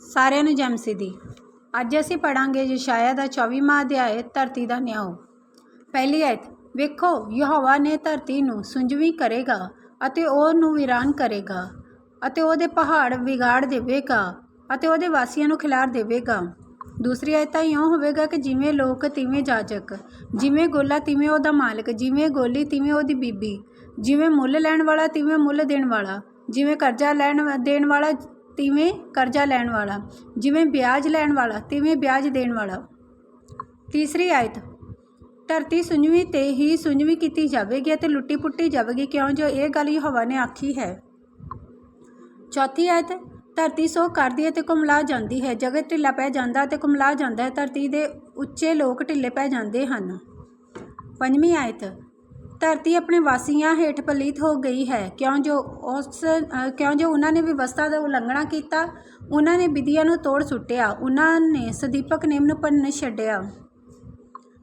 ਸਾਰਿਆਂ ਨੂੰ ਜਮਸੀਦੀ ਅੱਜ ਅਸੀਂ ਪੜਾਂਗੇ ਯਸ਼ਾਇਆ ਦਾ 24ਵਾਂ ਅਧਿਆਇ, ਧਰਤੀ ਦਾ ਨਿਆਂ। ਪਹਿਲੀ ਆਇਤ, ਵੇਖੋ, ਯਹੋਵਾ ਨੇ ਧਰਤੀ ਨੂੰ ਸੁੰਜਵੀਂ ਕਰੇਗਾ ਅਤੇ ਉਹ ਨੂੰ ਵੀਰਾਨ ਕਰੇਗਾ ਅਤੇ ਉਹਦੇ ਪਹਾੜ ਵਿਗਾੜ ਦੇਵੇਗਾ ਅਤੇ ਉਹਦੇ ਵਾਸੀਆਂ ਨੂੰ ਖਿਲਾਰ ਦੇਵੇਗਾ। ਦੂਸਰੀ ਆਇਤ ਤਾਂ ਇਉਂ ਹੋਵੇਗਾ ਕਿ ਜਿਵੇਂ ਲੋਕ ਤਿਵੇਂ ਜਾਜਕ, ਜਿਵੇਂ ਗੋਲਾ ਤਿਵੇਂ ਉਹਦਾ ਮਾਲਕ, ਜਿਵੇਂ ਗੋਲੀ ਤਿਵੇਂ ਉਹਦੀ ਬੀਬੀ, ਜਿਵੇਂ ਮੁੱਲ ਲੈਣ ਵਾਲਾ ਤਿਵੇਂ ਮੁੱਲ ਦੇਣ ਵਾਲਾ, ਜਿਵੇਂ ਕਰਜ਼ਾ ਲੈਣ ਦੇਣ ਵਾਲਾ ਤਿਵੇਂ ਕਰਜ਼ਾ ਲੈਣ ਵਾਲਾ, ਜਿਵੇਂ ਵਿਆਜ ਲੈਣ ਵਾਲਾ, ਤਿਵੇਂ ਵਿਆਜ ਦੇਣ ਵਾਲਾ। ਤੀਸਰੀ ਆਇਤ, ਧਰਤੀ ਸੁੰਜਵੀਂ ਤੇ ਹੀ ਸੁੰਜਵੀਂ ਕੀਤੀ ਜਾਵੇਗੀ ਅਤੇ ਲੁੱਟੀ ਪੁੱਟੀ ਜਾਵੇਗੀ, ਕਿਉਂ? ਜੋ ਇਹ ਗੱਲ ਯਹੋਵਾ ਨੇ ਆਖੀ ਹੈ। ਚੌਥੀ ਆਇਤ, ਧਰਤੀ ਸੋ ਕਰਦੀ ਹੈ ਤੇ ਕੁਮਲਾ ਜਾਂਦੀ ਹੈ, ਜਗਤ ਢਿੱਲਾ ਪੈ ਜਾਂਦਾ ਤੇ ਕੁਮਲਾ ਜਾਂਦਾ ਹੈ, ਧਰਤੀ ਦੇ ਉੱਚੇ ਲੋਕ ਢਿੱਲੇ ਪੈ ਜਾਂਦੇ ਹਨ। ਪੰਜਵੀਂ ਆਇਤ ਧਰਤੀ ਆਪਣੇ ਵਾਸੀਆਂ ਹੇਠ ਪਲੀਤ ਹੋ ਗਈ ਹੈ। ਕਿਉਂ ਜੋ ਉਸ ਕਿਉਂ ਜੋ ਉਹਨਾਂ ਨੇ ਵਿਵਸਥਾ ਦਾ ਉਲੰਘਣਾ ਕੀਤਾ, ਉਹਨਾਂ ਨੇ ਵਿਧੀਆਂ ਨੂੰ ਤੋੜ ਸੁੱਟਿਆ, ਉਹਨਾਂ ਨੇ ਸਦੀਪਕ ਨੇਮ ਨੂੰ ਭੰਨ ਛੱਡਿਆ।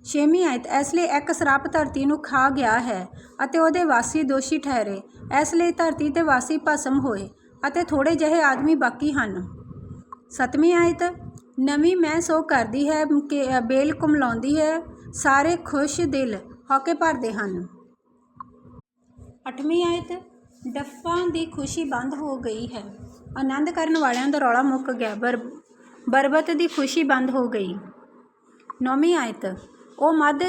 ਛੇਵੀਂ ਆਇਤ, ਇਸ ਲਈ ਇੱਕ ਸਰਾਪ ਧਰਤੀ ਨੂੰ ਖਾ ਗਿਆ ਹੈ ਅਤੇ ਉਹਦੇ ਵਾਸੀ ਦੋਸ਼ੀ ਠਹਿਰੇ। ਇਸ ਲਈ ਧਰਤੀ ਤੇ ਵਾਸੀ ਭਸਮ ਹੋਏ ਅਤੇ ਥੋੜੇ ਜਿਹੇ ਆਦਮੀ ਬਾਕੀ ਹਨ। ਸਤਵੀਂ ਆਇਤ, ਨਵੀਂ ਮੈਂ ਸੋ ਕਰਦੀ ਹੈ, ਕਿ ਬੇਲ ਕੁਮਲਾਉਂਦੀ ਹੈ, ਸਾਰੇ ਖੁਸ਼ ਦਿਲ ਹੌਕੇ ਭਰਦੇ ਹਨ। ਅੱਠਵੀਂ ਆਇਤ, ਡੱਫਾਂ ਦੀ ਖੁਸ਼ੀ ਬੰਦ ਹੋ ਗਈ ਹੈ। ਆਨੰਦ ਕਰਨ ਵਾਲਿਆਂ ਦਾ ਰੌਲਾ ਮੁੱਕ ਗਿਆ। ਬਰ, ਬਰਬਤ ਦੀ ਖੁਸ਼ੀ ਬੰਦ ਹੋ ਗਈ। ਨੌਵੀਂ ਆਇਤ, ਉਹ ਮਦ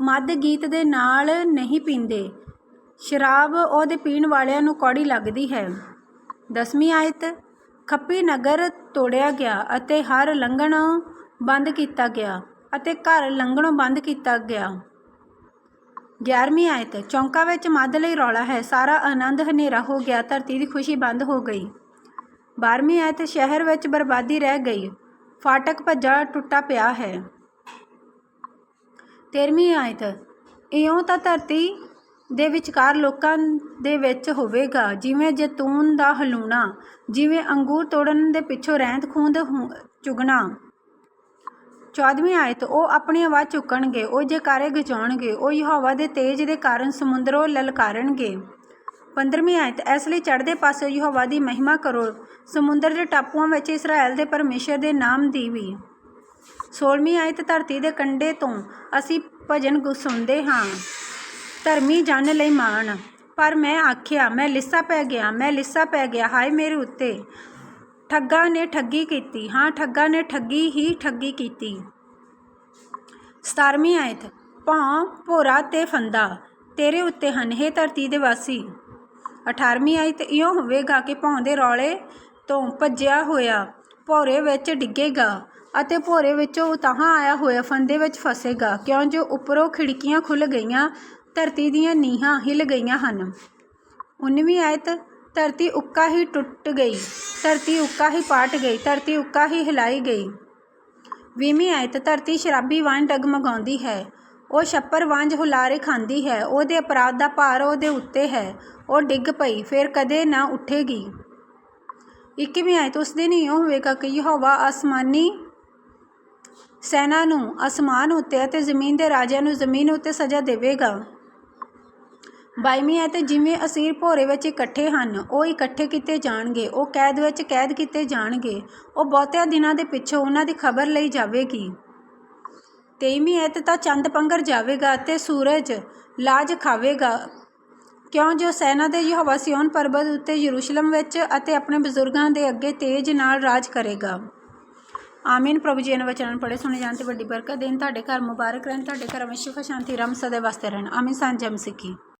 ਮਦ ਗੀਤ ਦੇ ਨਾਲ ਨਹੀਂ ਪੀਂਦੇ। ਸ਼ਰਾਬ ਉਹਦੇ ਪੀਣ ਵਾਲਿਆਂ ਨੂੰ ਕੌੜੀ ਲੱਗਦੀ ਹੈ। ਦਸਵੀਂ ਆਇਤ, ਖੱਪੀ ਨਗਰ ਤੋੜਿਆ ਗਿਆ ਅਤੇ ਹਰ ਲੰਘਣ ਬੰਦ ਕੀਤਾ ਗਿਆ ਅਤੇ ਘਰ ਲੰਘਣੋਂ ਬੰਦ ਕੀਤਾ ਗਿਆ। 11ਵੀਂ ਆਇਤ, ਚੌਂਕਾ ਵਿੱਚ ਮੱਧ ਲਈ ਰੌਲਾ ਹੈ, ਸਾਰਾ ਆਨੰਦ ਹਨੇਰਾ ਹੋ ਗਿਆ, ਧਰਤੀ ਦੀ ਖੁਸ਼ੀ ਬੰਦ ਹੋ ਗਈ। 12ਵੀਂ ਆਇਤ, ਸ਼ਹਿਰ ਵਿੱਚ ਬਰਬਾਦੀ ਰਹਿ ਗਈ, ਫਾਟਕ ਭੱਜਾ ਟੁੱਟਾ ਪਿਆ ਹੈ। 13ਵੀਂ ਆਇਤ, ਇਉਂ ਤਾਂ ਧਰਤੀ ਦੇ ਵਿਚਕਾਰ ਲੋਕਾਂ ਦੇ ਵਿੱਚ ਹੋਵੇਗਾ, ਜਿਵੇਂ ਜੈਤੂਨ ਦਾ ਹਲੂਣਾ, ਜਿਵੇਂ ਅੰਗੂਰ ਤੋੜਨ ਦੇ ਪਿੱਛੋਂ ਰਹਿੰਦ ਖੂੰਦ ਹੁ- ਚੁਗਣਾ। 14ਵੀਂ ਆਇਤ, ਉਹ ਆਪਣੀ ਆਵਾਜ਼ ਚੁੱਕਣਗੇ, ਉਹ ਜੈਕਾਰੇ ਗਜਾਉਣਗੇ, ਉਹ ਯਹੋਵਾ ਦੇ ਤੇਜ ਦੇ ਕਾਰਨ ਸਮੁੰਦਰੋਂ ਲਲਕਾਰਨਗੇ। 15ਵੀਂ ਆਇਤ, ਇਸ ਲਈ ਚੜ੍ਹਦੇ ਪਾਸੇ ਯਹੋਵਾ ਦੀ ਮਹਿਮਾ ਕਰੋ, ਸਮੁੰਦਰ ਦੇ ਟਾਪੂਆਂ ਵਿੱਚ ਇਸਰਾਇਲ ਦੇ ਪਰਮੇਸ਼ਰ ਦੇ ਨਾਮ ਦੀ ਵੀ। 16ਵੀਂ ਆਇਤ, ਧਰਤੀ ਦੇ ਕੰਢੇ ਤੋਂ ਅਸੀਂ ਭਜਨ ਸੁਣਦੇ ਹਾਂ। ਧਰਮੀ ਜਨ ਲਈ ਮਾਣ, ਪਰ ਮੈਂ ਆਖਿਆ, ਮੈਂ ਲਿੱਸਾ ਪੈ ਗਿਆ, ਮੈਂ ਲਿੱਸਾ ਪੈ ਗਿਆ, ਹਾਏ ਮੇਰੇ ਉੱਤੇ। ਠੱਗਾ ਨੇ ਠੱਗੀ ਕੀਤੀ, ਹਾਂ, ਠੱਗਾ ਨੇ ਠੱਗੀ ਹੀ ਠੱਗੀ ਕੀਤੀ। 17ਵੀਂ ਆਇਤ ਭੌਂ ਭੋਰਾ ਤੇ ਫੰਦਾ, ਤੇਰੇ ਉੱਤੇ ਹਨ ਹੇ ਧਰਤੀ ਦੇ ਵਾਸੀ। 18ਵੀਂ ਆਇਤ, ਇਉਂ ਹੋਵੇਗਾ ਕਿ ਭੌਂ ਦੇ ਰੌਲੇ ਤੋਂ ਭੱਜਿਆ ਹੋਇਆ ਭੋਰੇ ਵਿੱਚ ਡਿੱਗੇਗਾ ਅਤੇ ਭੋਰੇ ਵਿੱਚੋਂ ਉਤਾਹਾਂ ਆਇਆ ਹੋਇਆ ਫੰਦੇ ਵਿੱਚ ਫਸੇਗਾ। ਕਿਉਂ ਜੋ ਉੱਪਰੋਂ ਖਿੜਕੀਆਂ ਖੁੱਲ ਗਈਆਂ, ਧਰਤੀ ਦੀਆਂ ਨੀਹਾਂ ਹਿੱਲ ਗਈਆਂ ਹਨ। 19ਵੀਂ ਆਇਤ ਧਰਤੀ ਉੱਕਾ ਹੀ ਟੁੱਟ ਗਈ, ਧਰਤੀ ਉੱਕਾ ਹੀ ਪਾਟ ਗਈ, ਧਰਤੀ ਉੱਕਾ ਹੀ ਹਿਲਾਈ ਗਈ। ਵੀਹਵੀਂ ਆਇਤ, ਧਰਤੀ ਸ਼ਰਾਬੀ ਵਾਂਝ ਡਗਮਗਾਉਂਦੀ ਹੈ। ਉਹ ਛੱਪਰ ਵਾਂਝ ਹੁਲਾਰੇ ਖਾਂਦੀ ਹੈ। ਉਹਦੇ ਅਪਰਾਧ ਦਾ ਭਾਰ ਉਹਦੇ ਉੱਤੇ ਹੈ। ਉਹ ਡਿੱਗ ਪਈ, ਫਿਰ ਕਦੇ ਨਾ ਉੱਠੇਗੀ। ਇੱਕੀਵੀਂ ਆਇਤ, ਉਸ ਦਿਨ ਇਉਂ ਹੋਵੇਗਾ ਕਿ ਯਹੋਵਾ ਆਸਮਾਨੀ ਸੈਨਾ ਨੂੰ ਅਸਮਾਨ ਉੱਤੇ ਅਤੇ ਜ਼ਮੀਨ ਦੇ ਰਾਜਿਆਂ ਨੂੰ ਜ਼ਮੀਨ ਉੱਤੇ ਸਜ਼ਾ ਦੇਵੇਗਾ। ਬਾਈਵੀਂ ਹੈ ਤੇ ਜਿਵੇਂ ਅਸੀਰ ਭੋਰੇ ਵਿੱਚ ਇਕੱਠੇ ਹਨ, ਉਹ ਇਕੱਠੇ ਕੀਤੇ ਜਾਣਗੇ, ਉਹ ਕੈਦ ਵਿੱਚ ਕੈਦ ਕੀਤੇ ਜਾਣਗੇ, ਉਹ ਬਹੁਤਿਆਂ ਦਿਨਾਂ ਦੇ ਪਿੱਛੋਂ ਉਹਨਾਂ ਦੀ ਖਬਰ ਲਈ ਜਾਵੇਗੀ। ਤੇਈਵੀਂ ਐਤ ਤਾਂ ਚੰਦ ਪੰਗਰ ਜਾਵੇਗਾ ਤੇ ਸੂਰਜ ਲਾਜ ਖਾਵੇਗਾ। ਕਿਉਂ? ਜੋ ਸੈਨਾ ਦੇ ਯਹੋਵਾ ਸਿਯੋਨ ਪਰਬਤ ਉੱਤੇ ਯਰੂਸ਼ਲਮ ਵਿੱਚ ਅਤੇ ਆਪਣੇ ਬਜ਼ੁਰਗਾਂ ਦੇ ਅੱਗੇ ਤੇਜ ਨਾਲ ਰਾਜ ਕਰੇਗਾ। ਆਮੀਨ। ਪ੍ਰਭੂ ਜੀ ਨੇ ਵਚਨ ਪੜੇ ਸੁਣੇ ਜਾਣ ਤੇ ਵੱਡੀ ਬਰਕਤ ਦੇਣ। ਤੁਹਾਡੇ ਘਰ ਮੁਬਾਰਕ ਰਹਿਣ, ਤੁਹਾਡੇ ਘਰ ਵਿੱਚ ਸ਼ਾਂਤੀ, ਰਮ ਸਦੇ ਵਾਸਤੇ ਰਹਿਣ। ਆਮੀਨ। ਸਾਂਝਮ ਸਿੱਖੀ